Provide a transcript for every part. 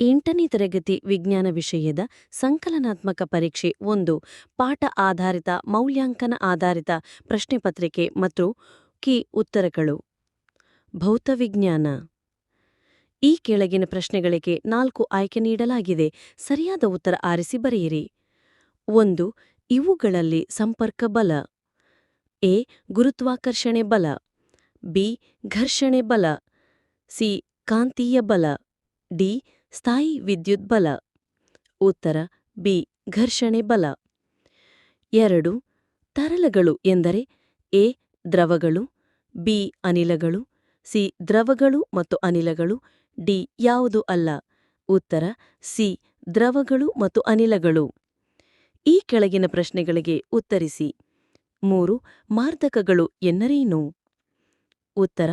ಎಂಟನೇ ತರಗತಿ ವಿಜ್ಞಾನ ವಿಷಯದ ಸಂಕಲನಾತ್ಮಕ ಪರೀಕ್ಷೆ ಒಂದು. ಪಾಠ ಆಧಾರಿತ, ಮೌಲ್ಯಾಂಕನ ಆಧಾರಿತ ಪ್ರಶ್ನೆಪತ್ರಿಕೆ ಮತ್ತು ಕಿ ಉತ್ತರಗಳು. ಭೌತವಿಜ್ಞಾನ ಈ ಕೆಳಗಿನ ಪ್ರಶ್ನೆಗಳಿಗೆ ನಾಲ್ಕು ಆಯ್ಕೆ ನೀಡಲಾಗಿದೆ. ಸರಿಯಾದ ಉತ್ತರ ಆರಿಸಿ ಬರೆಯಿರಿ. ಒಂದು, ಇವುಗಳಲ್ಲಿ ಸಂಪರ್ಕ ಬಲ. ಎ, ಗುರುತ್ವಾಕರ್ಷಣೆ ಬಲ. ಬಿ, ಘರ್ಷಣೆ ಬಲ. ಸಿ, ಕಾಂತೀಯ ಬಲ. ಡಿ ಸ್ಥಾಯಿ ವಿದ್ಯುತ್ ಬಲ. ಉತ್ತರ, ಬಿ, ಘರ್ಷಣೆ ಬಲ. ಎರಡು, ತರಲಗಳು ಎಂದರೆ ಎ, ದ್ರವಗಳು, ಬಿ, ಅನಿಲಗಳು, ಸಿ, ದ್ರವಗಳು ಮತ್ತು ಅನಿಲಗಳು, ಡಿ, ಯಾವುದು ಅಲ್ಲ. ಉತ್ತರ, ಸಿ, ದ್ರವಗಳು ಮತ್ತು ಅನಿಲಗಳು. ಈ ಕೆಳಗಿನ ಪ್ರಶ್ನೆಗಳಿಗೆ ಉತ್ತರಿಸಿ. ಮೂರು, ಮಾರ್ಧಕಗಳು ಎನ್ನರೇನು? ಉತ್ತರ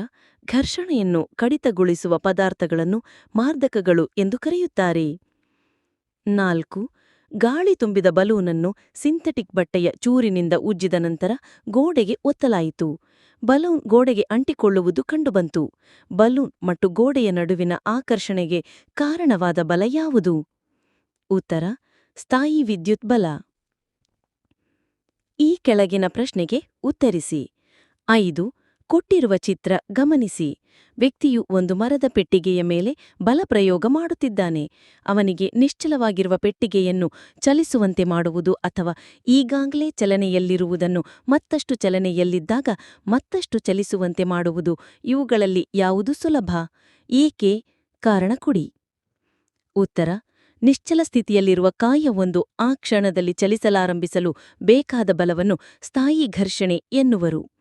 ಘರ್ಷಣೆಯನ್ನು ಕಡಿತಗೊಳಿಸುವ ಪದಾರ್ಥಗಳನ್ನು ಮಾರ್ಧಕಗಳು ಎಂದು ಕರೆಯುತ್ತಾರೆ. ನಾಲ್ಕು, ಗಾಳಿ ತುಂಬಿದ ಬಲೂನನ್ನು ಸಿಂಥೆಟಿಕ್ ಬಟ್ಟೆಯ ಚೂರಿನಿಂದ ಉಜ್ಜಿದ ನಂತರ ಗೋಡೆಗೆ ಒತ್ತಲಾಯಿತು. ಬಲೂನ್ ಗೋಡೆಗೆ ಅಂಟಿಕೊಳ್ಳುವುದು ಕಂಡುಬಂತು. ಬಲೂನ್ ಮತ್ತು ಗೋಡೆಯ ನಡುವಿನ ಆಕರ್ಷಣೆಗೆ ಕಾರಣವಾದ ಬಲ ಯಾವುದು? ಉತ್ತರ, ಸ್ಥಾಯಿ ವಿದ್ಯುತ್ ಬಲ. ಈ ಕೆಳಗಿನ ಪ್ರಶ್ನೆಗೆ ಉತ್ತರಿಸಿ. ಐದು ಕೊಟ್ಟಿರುವ ಚಿತ್ರ ಗಮನಿಸಿ. ವ್ಯಕ್ತಿಯು ಒಂದು ಮರದ ಪೆಟ್ಟಿಗೆಯ ಮೇಲೆ ಬಲಪ್ರಯೋಗ ಮಾಡುತ್ತಿದ್ದಾನೆ. ಅವನಿಗೆ ನಿಶ್ಚಲವಾಗಿರುವ ಪೆಟ್ಟಿಗೆಯನ್ನು ಚಲಿಸುವಂತೆ ಮಾಡುವುದು ಅಥವಾ ಈಗಾಗಲೇ ಚಲನೆಯಲ್ಲಿರುವುದನ್ನು ಮತ್ತಷ್ಟು ಚಲನೆಯಲ್ಲಿದ್ದಾಗ ಮತ್ತಷ್ಟು ಚಲಿಸುವಂತೆ ಮಾಡುವುದು ಇವುಗಳಲ್ಲಿ ಯಾವುದು ಸುಲಭ? ಏಕೆ? ಕಾರಣ ಕೊಡಿ. ಉತ್ತರ. ನಿಶ್ಚಲ ಸ್ಥಿತಿಯಲ್ಲಿರುವ ಕಾಯವೊಂದು ಆ ಕ್ಷಣದಲ್ಲಿ ಚಲಿಸಲಾರಂಭಿಸಲು ಬೇಕಾದ ಬಲವನ್ನು ಸ್ಥಾಯಿ ಘರ್ಷಣೆ ಎನ್ನುವರು.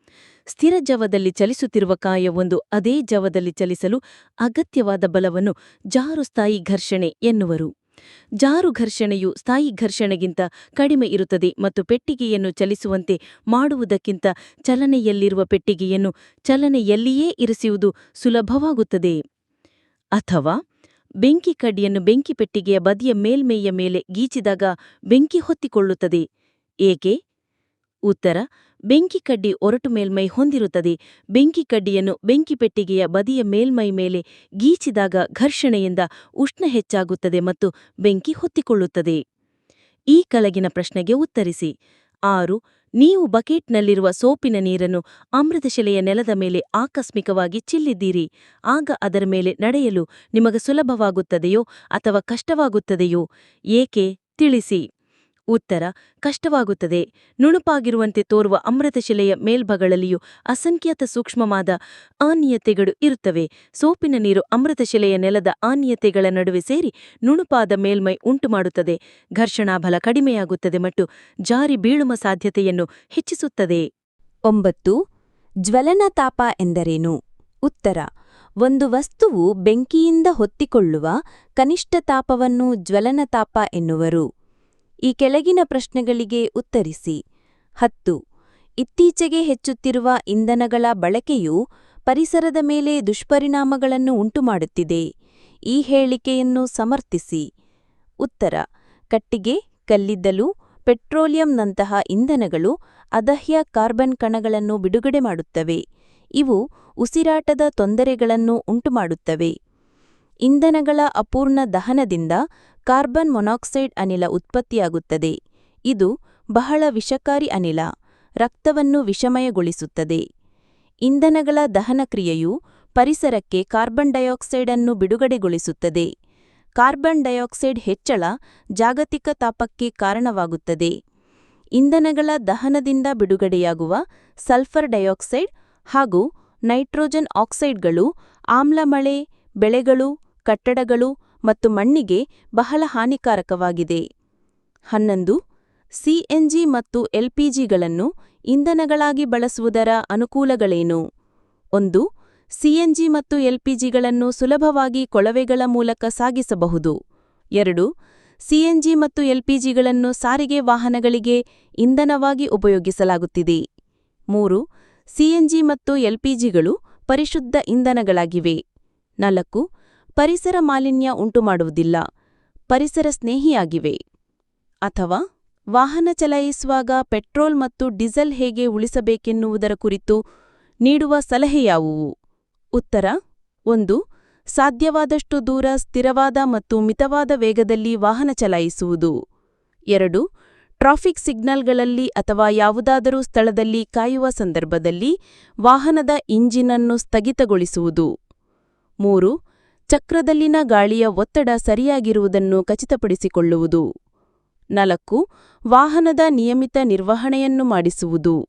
ಸ್ಥಿರ ಜವದಲ್ಲಿ ಚಲಿಸುತ್ತಿರುವ ಕಾಯವೊಂದು ಅದೇ ಜವದಲ್ಲಿ ಚಲಿಸಲು ಅಗತ್ಯವಾದ ಬಲವನ್ನು ಜಾರು ಸ್ಥಾಯಿ ಘರ್ಷಣೆ ಎನ್ನುವರು. ಜಾರು ಘರ್ಷಣೆಯು ಸ್ಥಾಯಿ ಘರ್ಷಣೆಗಿಂತ ಕಡಿಮೆ ಇರುತ್ತದೆ ಮತ್ತು ಪೆಟ್ಟಿಗೆಯನ್ನು ಚಲಿಸುವಂತೆ ಮಾಡುವುದಕ್ಕಿಂತ ಚಲನೆಯಲ್ಲಿರುವ ಪೆಟ್ಟಿಗೆಯನ್ನು ಚಲನೆಯಲ್ಲಿಯೇ ಇರಿಸುವುದು ಸುಲಭವಾಗುತ್ತದೆ. ಅಥವಾ ಬೆಂಕಿ ಕಡ್ಡಿಯನ್ನು ಬೆಂಕಿ ಪೆಟ್ಟಿಗೆಯ ಬದಿಯ ಮೇಲ್ಮೈಯ ಮೇಲೆ ಗೀಚಿದಾಗ ಬೆಂಕಿ ಹೊತ್ತಿಕೊಳ್ಳುತ್ತದೆ. ಏಕೆ? ಉತ್ತರ ಬೆಂಕಿ ಕಡ್ಡಿ ಒರಟು ಮೇಲ್ಮೈ ಹೊಂದಿರುತ್ತದೆ. ಬೆಂಕಿ ಕಡ್ಡಿಯನ್ನು ಬೆಂಕಿಪೆಟ್ಟಿಗೆಯ ಬದಿಯ ಮೇಲ್ಮೈ ಮೇಲೆ ಗೀಚಿದಾಗ ಘರ್ಷಣೆಯಿಂದ ಉಷ್ಣ ಹೆಚ್ಚಾಗುತ್ತದೆ ಮತ್ತು ಬೆಂಕಿ ಹೊತ್ತಿಕೊಳ್ಳುತ್ತದೆ. ಈ ಕೆಳಗಿನ ಪ್ರಶ್ನೆಗೆ ಉತ್ತರಿಸಿ. ಆರು, ನೀವು ಬಕೆಟ್ನಲ್ಲಿರುವ ಸೋಪಿನ ನೀರನ್ನು ಅಮೃತಶಿಲೆಯ ನೆಲದ ಮೇಲೆ ಆಕಸ್ಮಿಕವಾಗಿ ಚಿಲ್ಲಿದ್ದೀರಿ. ಆಗ ಅದರ ಮೇಲೆ ನಡೆಯಲು ನಿಮಗೆ ಸುಲಭವಾಗುತ್ತದೆಯೋ ಅಥವಾ ಕಷ್ಟವಾಗುತ್ತದೆಯೋ? ಏಕೆ? ತಿಳಿಸಿ. ಉತ್ತರ ಕಷ್ಟವಾಗುತ್ತದೆ. ನುಣುಪಾಗಿರುವಂತೆ ತೋರುವ ಅಮೃತಶಿಲೆಯ ಮೇಲ್ಭಗಳಲ್ಲಿಯೂ ಅಸಂಖ್ಯಾತ ಸೂಕ್ಷ್ಮವಾದ ಅನಿಯತೆಗಳು ಇರುತ್ತವೆ. ಸೋಪಿನ ನೀರು ಅಮೃತಶಿಲೆಯ ನೆಲದ ಅನಿಯತೆಗಳ ನಡುವೆ ಸೇರಿ ನುಣುಪಾದ ಮೇಲ್ಮೈ ಉಂಟುಮಾಡುತ್ತದೆ. ಘರ್ಷಣಾಬಲ ಕಡಿಮೆಯಾಗುತ್ತದೆ ಮತ್ತು ಜಾರಿ ಬೀಳುವ ಸಾಧ್ಯತೆಯನ್ನು ಹೆಚ್ಚಿಸುತ್ತದೆ. ಒಂಬತ್ತು ಜ್ವಲನತಾಪ ಎಂದರೇನು? ಉತ್ತರ, ಒಂದು ವಸ್ತುವು ಬೆಂಕಿಯಿಂದ ಹೊತ್ತಿಕೊಳ್ಳುವ ಕನಿಷ್ಠ ತಾಪವನ್ನು ಜ್ವಲನತಾಪ ಎನ್ನುವರು. ಈ ಕೆಳಗಿನ ಪ್ರಶ್ನೆಗಳಿಗೆ ಉತ್ತರಿಸಿ. ಹತ್ತು. ಇತ್ತೀಚೆಗೆ ಹೆಚ್ಚುತ್ತಿರುವ ಇಂಧನಗಳ ಬಳಕೆಯು ಪರಿಸರದ ಮೇಲೆ ದುಷ್ಪರಿಣಾಮಗಳನ್ನು ಉಂಟುಮಾಡುತ್ತಿದೆ. ಈ ಹೇಳಿಕೆಯನ್ನು ಸಮರ್ಥಿಸಿ. ಉತ್ತರ. ಕಟ್ಟಿಗೆ, ಕಲ್ಲಿದ್ದಲು, ಪೆಟ್ರೋಲಿಯಂನಂತಹ ಇಂಧನಗಳು ಅದಹ್ಯ ಕಾರ್ಬನ್ ಕಣಗಳನ್ನು ಬಿಡುಗಡೆ ಮಾಡುತ್ತವೆ. ಇವು ಉಸಿರಾಟದ ತೊಂದರೆಗಳನ್ನು ಉಂಟುಮಾಡುತ್ತವೆ. ಇಂಧನಗಳ ಅಪೂರ್ಣ ದಹನದಿಂದ ಕಾರ್ಬನ್ ಮೊನಾಕ್ಸೈಡ್ ಅನಿಲ ಉತ್ಪತ್ತಿಯಾಗುತ್ತದೆ. ಇದು ಬಹಳ ವಿಷಕಾರಿ ಅನಿಲ, ರಕ್ತವನ್ನು ವಿಷಮಯಗೊಳಿಸುತ್ತದೆ. ಇಂಧನಗಳ ದಹನ ಕ್ರಿಯೆಯು ಪರಿಸರಕ್ಕೆ ಕಾರ್ಬನ್ ಡೈಆಕ್ಸೈಡ್ ಅನ್ನು ಬಿಡುಗಡೆಗೊಳಿಸುತ್ತದೆ. ಕಾರ್ಬನ್ ಡೈಆಕ್ಸೈಡ್ ಹೆಚ್ಚಳ ಜಾಗತಿಕ ತಾಪಕ್ಕೆ ಕಾರಣವಾಗುತ್ತದೆ. ಇಂಧನಗಳ ದಹನದಿಂದ ಬಿಡುಗಡೆಯಾಗುವ ಸಲ್ಫರ್ ಡೈಆಕ್ಸೈಡ್ ಹಾಗೂ ನೈಟ್ರೋಜನ್ ಆಕ್ಸೈಡ್ಗಳು, ಆಮ್ಲಮಳೆ, ಬೆಳೆಗಳು, ಕಟ್ಟಡಗಳು ಮತ್ತು ಮಣ್ಣಿಗೆ ಬಹಳ ಹಾನಿಕಾರಕವಾಗಿದೆ. ಹನ್ನೊಂದು ಸಿಎನ್ಜಿ ಮತ್ತು ಎಲ್ಪಿಜಿಗಳನ್ನು ಇಂಧನಗಳಾಗಿ ಬಳಸುವುದರ ಅನುಕೂಲಗಳೇನು? ಒಂದು ಸಿಎನ್ಜಿ ಮತ್ತು ಎಲ್ಪಿಜಿಗಳನ್ನು ಸುಲಭವಾಗಿ ಕೊಳವೆಗಳ ಮೂಲಕ ಸಾಗಿಸಬಹುದು. ಎರಡು ಸಿಎನ್ಜಿ ಮತ್ತು ಎಲ್ಪಿಜಿಗಳನ್ನು ಸಾರಿಗೆ ವಾಹನಗಳಿಗೆ ಇಂಧನವಾಗಿ ಉಪಯೋಗಿಸಲಾಗುತ್ತಿದೆ. ಮೂರು ಸಿಎನ್ಜಿ ಮತ್ತು ಎಲ್ಪಿಜಿಗಳು ಪರಿಶುದ್ಧ ಇಂಧನಗಳಾಗಿವೆ. ನಾಲ್ಕು ಪರಿಸರ ಮಾಲಿನ್ಯ ಉಂಟುಮಾಡುವುದಿಲ್ಲ, ಪರಿಸರ ಸ್ನೇಹಿಯಾಗಿವೆ. ಅಥವಾ ವಾಹನ ಚಲಾಯಿಸುವಾಗ ಪೆಟ್ರೋಲ್ ಮತ್ತು ಡೀಸೆಲ್ ಹೇಗೆ ಉಳಿಸಬೇಕೆನ್ನುವುದರ ಕುರಿತು ನೀಡುವ ಸಲಹೆ ಯಾವುವು? ಉತ್ತರ, ಒಂದು, ಸಾಧ್ಯವಾದಷ್ಟು ದೂರ ಸ್ಥಿರವಾದ ಮತ್ತು ಮಿತವಾದ ವೇಗದಲ್ಲಿ ವಾಹನ ಚಲಾಯಿಸುವುದು. ಎರಡು, ಟ್ರಾಫಿಕ್ ಸಿಗ್ನಲ್ಗಳಲ್ಲಿ ಅಥವಾ ಯಾವುದಾದರೂ ಸ್ಥಳದಲ್ಲಿ ಕಾಯುವ ಸಂದರ್ಭದಲ್ಲಿ ವಾಹನದ ಇಂಜಿನನ್ನು ಸ್ಥಗಿತಗೊಳಿಸುವುದು. ಮೂರು ಚಕ್ರದಲ್ಲಿನ ಗಾಳಿಯ ಒತ್ತಡ ಸರಿಯಾಗಿರುವುದನ್ನು ಖಚಿತಪಡಿಸಿಕೊಳ್ಳುವುದು. ನಾಲ್ಕು, ವಾಹನದ ನಿಯಮಿತ ನಿರ್ವಹಣೆಯನ್ನು ಮಾಡಿಸುವುದು.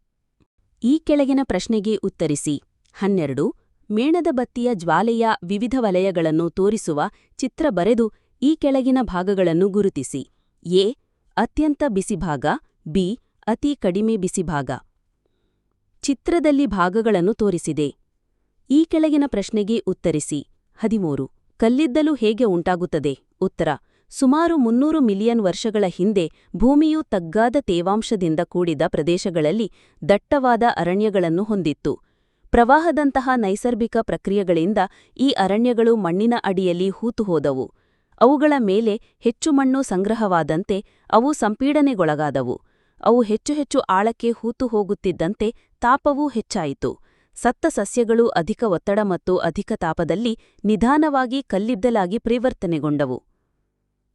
ಈ ಕೆಳಗಿನ ಪ್ರಶ್ನೆಗೆ ಉತ್ತರಿಸಿ. ಹನ್ನೆರಡು, ಮೇಣದ ಬತ್ತಿಯ ಜ್ವಾಲೆಯ ವಿವಿಧ ವಲಯಗಳನ್ನು ತೋರಿಸುವ ಚಿತ್ರ ಬರೆದು ಈ ಕೆಳಗಿನ ಭಾಗಗಳನ್ನು ಗುರುತಿಸಿ. ಎ, ಅತ್ಯಂತ ಬಿಸಿಭಾಗ ಬಿ, ಅತಿ ಕಡಿಮೆ ಬಿಸಿಭಾಗ ಚಿತ್ರದಲ್ಲಿ ಭಾಗಗಳನ್ನು ತೋರಿಸಿದೆ. ಈ ಕೆಳಗಿನ ಪ್ರಶ್ನೆಗೆ ಉತ್ತರಿಸಿ. ಹದಿಮೂರು. ಕಲ್ಲಿದ್ದಲು ಹೇಗೆ ಉಂಟಾಗುತ್ತದೆ? ಉತ್ತರ. ಸುಮಾರು ಮುನ್ನೂರು ಮಿಲಿಯನ್ ವರ್ಷಗಳ ಹಿಂದೆ ಭೂಮಿಯು ತಗ್ಗಾದ ತೇವಾಂಶದಿಂದ ಕೂಡಿದ ಪ್ರದೇಶಗಳಲ್ಲಿ ದಟ್ಟವಾದ ಅರಣ್ಯಗಳನ್ನು ಹೊಂದಿತ್ತು. ಪ್ರವಾಹದಂತಹ ನೈಸರ್ಗಿಕ ಪ್ರಕ್ರಿಯೆಗಳಿಂದ ಈ ಅರಣ್ಯಗಳು ಮಣ್ಣಿನ ಅಡಿಯಲ್ಲಿ ಹೂತುಹೋದವು. ಅವುಗಳ ಮೇಲೆ ಹೆಚ್ಚು ಮಣ್ಣು ಸಂಗ್ರಹವಾದಂತೆ ಅವು ಸಂಪೀಡನೆಗೊಳಗಾದವು. ಅವು ಹೆಚ್ಚು ಹೆಚ್ಚು ಆಳಕ್ಕೆ ಹೂತು ಹೋಗುತ್ತಿದ್ದಂತೆ ತಾಪವೂ ಹೆಚ್ಚಾಯಿತು. ಸತ್ತ ಸಸ್ಯಗಳು ಅಧಿಕ ಒತ್ತಡ ಮತ್ತು ಅಧಿಕ ತಾಪದಲ್ಲಿ ನಿಧಾನವಾಗಿ ಕಲ್ಲಿದ್ದಲಾಗಿ ಪರಿವರ್ತನೆಗೊಂಡವು.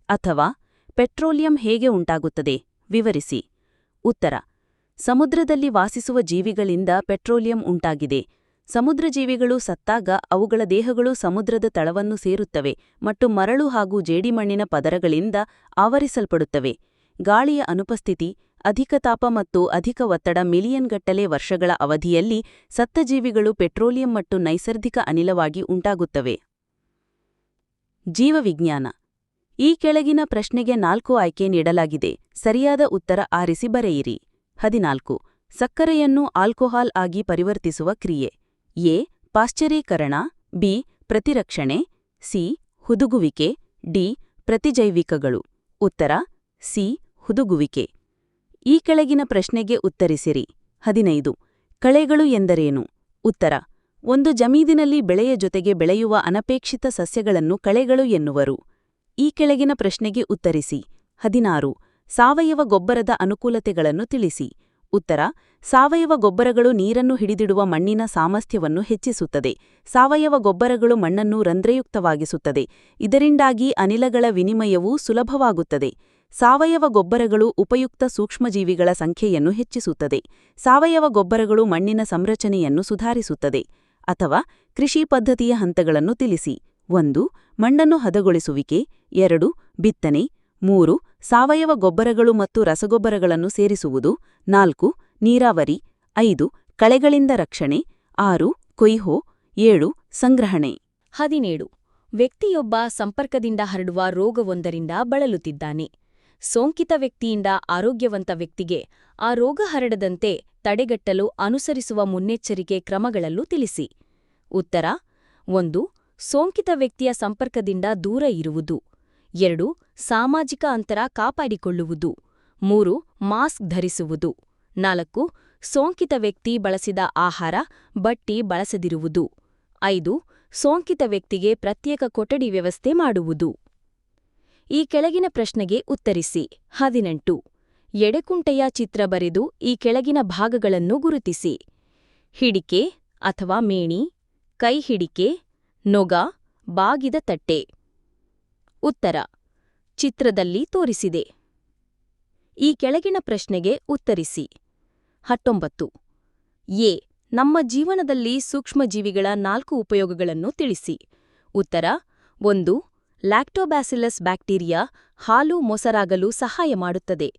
ಅಥವಾ ಪೆಟ್ರೋಲಿಯಂ ಹೇಗೆ ಉಂಟಾಗುತ್ತದೆ? ವಿವರಿಸಿ. ಉತ್ತರ. ಸಮುದ್ರದಲ್ಲಿ ವಾಸಿಸುವ ಜೀವಿಗಳಿಂದ ಪೆಟ್ರೋಲಿಯಂ ಉಂಟಾಗಿದೆ. ಸಮುದ್ರ ಜೀವಿಗಳು ಸತ್ತಾಗ ಅವುಗಳ ದೇಹಗಳು ಸಮುದ್ರದ ತಳವನ್ನು ಸೇರುತ್ತವೆ ಮತ್ತು ಮರಳು ಹಾಗೂ ಜೇಡಿಮಣ್ಣಿನ ಪದರಗಳಿಂದ ಆವರಿಸಲ್ಪಡುತ್ತವೆ. ಗಾಳಿಯ ಅನುಪಸ್ಥಿತಿ ಅಧಿಕ ತಾಪ ಮತ್ತು ಅಧಿಕ ಒತ್ತಡ ಮಿಲಿಯನ್ಗಟ್ಟಲೆ ವರ್ಷಗಳ ಅವಧಿಯಲ್ಲಿ ಸತ್ತ ಜೀವಿಗಳು ಪೆಟ್ರೋಲಿಯಂ ಮತ್ತು ನೈಸರ್ಗಿಕ ಅನಿಲವಾಗಿ ಉಂಟಾಗುತ್ತವೆ. ಜೀವವಿಜ್ಞಾನ. ಈ ಕೆಳಗಿನ ಪ್ರಶ್ನೆಗೆ ನಾಲ್ಕು ಆಯ್ಕೆ ನೀಡಲಾಗಿದೆ. ಸರಿಯಾದ ಉತ್ತರ ಆರಿಸಿ ಬರೆಯಿರಿ. ಹದಿನಾಲ್ಕು. ಸಕ್ಕರೆಯನ್ನು ಆಲ್ಕೋಹಾಲ್ ಆಗಿ ಪರಿವರ್ತಿಸುವ ಕ್ರಿಯೆ. ಎ. ಪಾಶ್ಚರೀಕರಣ. ಬಿ. ಪ್ರತಿರಕ್ಷಣೆ. ಸಿ. ಹುದುಗುವಿಕೆ. ಡಿ. ಪ್ರತಿಜೈವಿಕಗಳು. ಉತ್ತರ. ಸಿ. ಹುದುಗುವಿಕೆ. ಈ ಕೆಳಗಿನ ಪ್ರಶ್ನೆಗೆ ಉತ್ತರಿಸಿರಿ. ಹದಿನೈದು. ಕಳೆಗಳು ಎಂದರೇನು? ಉತ್ತರ. ಒಂದು ಜಮೀನಿನಲ್ಲಿ ಬೆಳೆಯ ಜೊತೆಗೆ ಬೆಳೆಯುವ ಅನಪೇಕ್ಷಿತ ಸಸ್ಯಗಳನ್ನು ಕಳೆಗಳು ಎನ್ನುವರು. ಈ ಕೆಳಗಿನ ಪ್ರಶ್ನೆಗೆ ಉತ್ತರಿಸಿ. ಹದಿನಾರು. ಸಾವಯವ ಗೊಬ್ಬರದ ಅನುಕೂಲತೆಗಳನ್ನು ತಿಳಿಸಿ. ಉತ್ತರ. ಸಾವಯವ ಗೊಬ್ಬರಗಳು ನೀರನ್ನು ಹಿಡಿದಿಡುವ ಮಣ್ಣಿನ ಸಾಮರ್ಥ್ಯವನ್ನು ಹೆಚ್ಚಿಸುತ್ತದೆ. ಸಾವಯವ ಗೊಬ್ಬರಗಳು ಮಣ್ಣನ್ನು ರಂಧ್ರಯುಕ್ತವಾಗಿಸುತ್ತದೆ. ಇದರಿಂದಾಗಿ ಅನಿಲಗಳ ವಿನಿಮಯವೂ ಸುಲಭವಾಗುತ್ತದೆ. ಸಾವಯವ ಗೊಬ್ಬರಗಳು ಉಪಯುಕ್ತ ಸೂಕ್ಷ್ಮಜೀವಿಗಳ ಸಂಖ್ಯೆಯನ್ನು ಹೆಚ್ಚಿಸುತ್ತದೆ. ಸಾವಯವ ಗೊಬ್ಬರಗಳು ಮಣ್ಣಿನ ಸಂರಚನೆಯನ್ನು ಸುಧಾರಿಸುತ್ತದೆ. ಅಥವಾ ಕೃಷಿ ಪದ್ಧತಿಯ ಹಂತಗಳನ್ನು ತಿಳಿಸಿ. ಒಂದು, ಮಣ್ಣನ್ನು ಹದಗೊಳಿಸುವಿಕೆ. ಎರಡು, ಬಿತ್ತನೆ. ಮೂರು, ಸಾವಯವ ಗೊಬ್ಬರಗಳು ಮತ್ತು ರಸಗೊಬ್ಬರಗಳನ್ನು ಸೇರಿಸುವುದು. ನಾಲ್ಕು, ನೀರಾವರಿ. ಐದು, ಕಳೆಗಳಿಂದ ರಕ್ಷಣೆ. ಆರು, ಕೊಯ್ಹೋ. ಏಳು, ಸಂಗ್ರಹಣೆ. ಹದಿನೇಳು, ವ್ಯಕ್ತಿಯೊಬ್ಬ ಸಂಪರ್ಕದಿಂದ ಹರಡುವ ರೋಗವೊಂದರಿಂದ ಬಳಲುತ್ತಿದ್ದಾನೆ. ಸೋಂಕಿತ ವ್ಯಕ್ತಿಯಿಂದ ಆರೋಗ್ಯವಂತ ವ್ಯಕ್ತಿಗೆ ಆ ರೋಗ ಹರಡದಂತೆ ತಡೆಗಟ್ಟಲು ಅನುಸರಿಸುವ ಮುನ್ನೆಚ್ಚರಿಕೆ ಕ್ರಮಗಳಲ್ಲೂ ತಿಳಿಸಿ. ಉತ್ತರ, ಒಂದು, ಸೋಂಕಿತ ವ್ಯಕ್ತಿಯ ಸಂಪರ್ಕದಿಂದ ದೂರ ಇರುವುದು. ಎರಡು, ಸಾಮಾಜಿಕ ಅಂತರ ಕಾಪಾಡಿಕೊಳ್ಳುವುದು. ಮೂರು, ಮಾಸ್ಕ್ ಧರಿಸುವುದು. ನಾಲ್ಕು, ಸೋಂಕಿತ ವ್ಯಕ್ತಿ ಬಳಸಿದ ಆಹಾರ, ಬಟ್ಟಿ ಬಳಸದಿರುವುದು. ಐದು, ಸೋಂಕಿತ ವ್ಯಕ್ತಿಗೆ ಪ್ರತ್ಯೇಕ ಕೊಠಡಿ ವ್ಯವಸ್ಥೆ ಮಾಡುವುದು. ಈ ಕೆಳಗಿನ ಪ್ರಶ್ನೆಗೆ ಉತ್ತರಿಸಿ. ಹದಿನೆಂಟು. ಎಡೆಕುಂಟೆಯ ಚಿತ್ರ ಬರೆದು ಈ ಕೆಳಗಿನ ಭಾಗಗಳನ್ನು ಗುರುತಿಸಿ. ಹಿಡಿಕೆ ಅಥವಾ ಮೇಣಿ, ಕೈ ಹಿಡಿಕೆ, ನೊಗ, ಬಾಗಿದ ತಟ್ಟೆ. ಉತ್ತರ. ಚಿತ್ರದಲ್ಲಿ ತೋರಿಸಿದೆ. ಈ ಕೆಳಗಿನ ಪ್ರಶ್ನೆಗೆ ಉತ್ತರಿಸಿ. ಹತ್ತೊಂಬತ್ತು. ಎ. ನಮ್ಮ ಜೀವನದಲ್ಲಿ ಸೂಕ್ಷ್ಮಜೀವಿಗಳ ನಾಲ್ಕು ಉಪಯೋಗಗಳನ್ನು ತಿಳಿಸಿ. ಉತ್ತರ. ಒಂದು ಲ್ಯಾಕ್ಟೋಬ್ಯಾಸಿಲಸ್ ಬ್ಯಾಕ್ಟೀರಿಯಾ ಹಾಲು ಮೊಸರಾಗಲು ಸಹಾಯ ಮಾಡುತ್ತದೆ.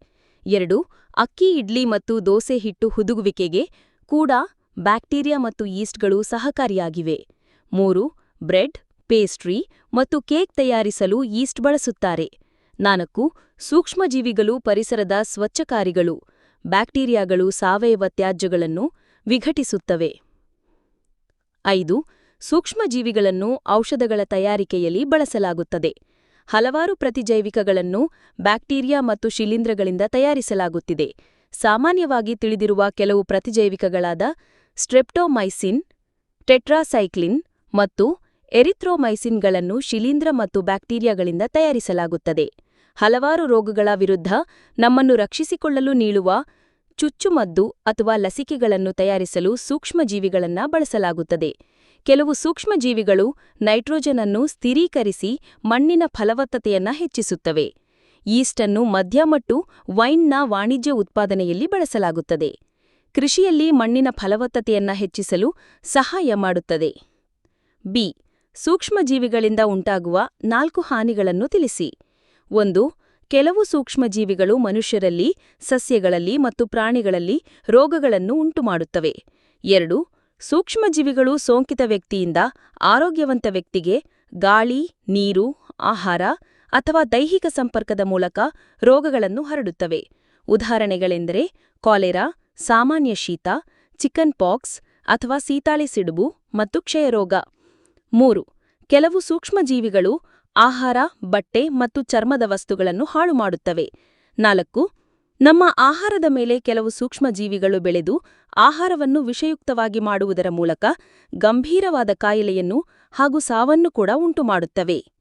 ಎರಡು, ಅಕ್ಕಿ, ಇಡ್ಲಿ ಮತ್ತು ದೋಸೆ ಹಿಟ್ಟು ಹುದುಗುವಿಕೆಗೆ ಕೂಡ ಬ್ಯಾಕ್ಟೀರಿಯಾ ಮತ್ತು ಯೀಸ್ಟ್ಗಳು ಸಹಕಾರಿಯಾಗಿವೆ. ಮೂರು, ಬ್ರೆಡ್, ಪೇಸ್ಟ್ರಿ ಮತ್ತು ಕೇಕ್ ತಯಾರಿಸಲು ಯೀಸ್ಟ್ ಬಳಸುತ್ತಾರೆ. ನಾಲ್ಕು, ಸೂಕ್ಷ್ಮಜೀವಿಗಳು ಪರಿಸರದ ಸ್ವಚ್ಛಕಾರಿಗಳು ಬ್ಯಾಕ್ಟೀರಿಯಾಗಳು ಸಾವಯವ ತ್ಯಾಜ್ಯಗಳನ್ನು ವಿಘಟಿಸುತ್ತವೆ. ಐದು ಸೂಕ್ಷ್ಮಜೀವಿಗಳನ್ನು ಔಷಧಗಳ ತಯಾರಿಕೆಯಲ್ಲಿ ಬಳಸಲಾಗುತ್ತದೆ. ಹಲವಾರು ಪ್ರತಿಜೈವಿಕಗಳನ್ನು ಬ್ಯಾಕ್ಟೀರಿಯಾ ಮತ್ತು ಶಿಲೀಂಧ್ರಗಳಿಂದ ತಯಾರಿಸಲಾಗುತ್ತಿದೆ. ಸಾಮಾನ್ಯವಾಗಿ ತಿಳಿದಿರುವ ಕೆಲವು ಪ್ರತಿಜೈವಿಕಗಳಾದ ಸ್ಟ್ರೆಪ್ಟೋಮೈಸಿನ್, ಟೆಟ್ರಾಸೈಕ್ಲಿನ್ ಮತ್ತು ಎರಿಥ್ರೋಮೈಸಿನ್ಗಳನ್ನು ಶಿಲೀಂಧ್ರ ಮತ್ತು ಬ್ಯಾಕ್ಟೀರಿಯಾಗಳಿಂದ ತಯಾರಿಸಲಾಗುತ್ತದೆ. ಹಲವಾರು ರೋಗಗಳ ವಿರುದ್ಧ ನಮ್ಮನ್ನು ರಕ್ಷಿಸಿಕೊಳ್ಳಲು ನೀಳುವ ಚುಚ್ಚುಮದ್ದು ಅಥವಾ ಲಸಿಕೆಗಳನ್ನು ತಯಾರಿಸಲು ಸೂಕ್ಷ್ಮಜೀವಿಗಳನ್ನ ಬಳಸಲಾಗುತ್ತದೆ. ಕೆಲವು ಸೂಕ್ಷ್ಮಜೀವಿಗಳು ನೈಟ್ರೋಜನನ್ನು ಸ್ಥಿರೀಕರಿಸಿ ಮಣ್ಣಿನ ಫಲವತ್ತತೆಯನ್ನ ಹೆಚ್ಚಿಸುತ್ತವೆ. ಈಸ್ಟನ್ನು ಮಧ್ಯ ಮತ್ತು ವೈನ್ನ ವಾಣಿಜ್ಯ ಉತ್ಪಾದನೆಯಲ್ಲಿ ಬಳಸಲಾಗುತ್ತದೆ. ಕೃಷಿಯಲ್ಲಿ ಮಣ್ಣಿನ ಫಲವತ್ತತೆಯನ್ನ ಹೆಚ್ಚಿಸಲು ಸಹಾಯ ಮಾಡುತ್ತದೆ. ಬಿ. ಸೂಕ್ಷ್ಮಜೀವಿಗಳಿಂದ ಉಂಟಾಗುವ ನಾಲ್ಕು ಹಾನಿಗಳನ್ನು ತಿಳಿಸಿ. ಒಂದು, ಕೆಲವು ಸೂಕ್ಷ್ಮಜೀವಿಗಳು ಮನುಷ್ಯರಲ್ಲಿ, ಸಸ್ಯಗಳಲ್ಲಿ ಮತ್ತು ಪ್ರಾಣಿಗಳಲ್ಲಿ ರೋಗಗಳನ್ನು ಉಂಟುಮಾಡುತ್ತವೆ. ಎರಡು ಸೂಕ್ಷ್ಮಜೀವಿಗಳು ಸೋಂಕಿತ ವ್ಯಕ್ತಿಯಿಂದ ಆರೋಗ್ಯವಂತ ವ್ಯಕ್ತಿಗೆ ಗಾಳಿ, ನೀರು, ಆಹಾರ ಅಥವಾ ದೈಹಿಕ ಸಂಪರ್ಕದ ಮೂಲಕ ರೋಗಗಳನ್ನು ಹರಡುತ್ತವೆ. ಉದಾಹರಣೆಗಳೆಂದರೆ ಕಾಲೆರಾ, ಸಾಮಾನ್ಯ ಶೀತ, ಚಿಕನ್ ಪಾಕ್ಸ್ ಅಥವಾ ಸೀತಾಳೆ ಸಿಡುಬು ಮತ್ತು ಕ್ಷಯರೋಗ. ಮೂರು, ಕೆಲವು ಸೂಕ್ಷ್ಮಜೀವಿಗಳು ಆಹಾರ, ಬಟ್ಟೆ ಮತ್ತು ಚರ್ಮದ ವಸ್ತುಗಳನ್ನು ಹಾಳು ಮಾಡುತ್ತವೆ ನಾಲ್ಕು, ನಮ್ಮ ಆಹಾರದ ಮೇಲೆ ಕೆಲವು ಸೂಕ್ಷ್ಮಜೀವಿಗಳು ಬೆಳೆದು ಆಹಾರವನ್ನು ವಿಷಯುಕ್ತವಾಗಿ ಮಾಡುವುದರ ಮೂಲಕ ಗಂಭೀರವಾದ ಕಾಯಿಲೆಯನ್ನು ಹಾಗೂ ಸಾವನ್ನು ಕೂಡ ಉಂಟುಮಾಡುತ್ತವೆ.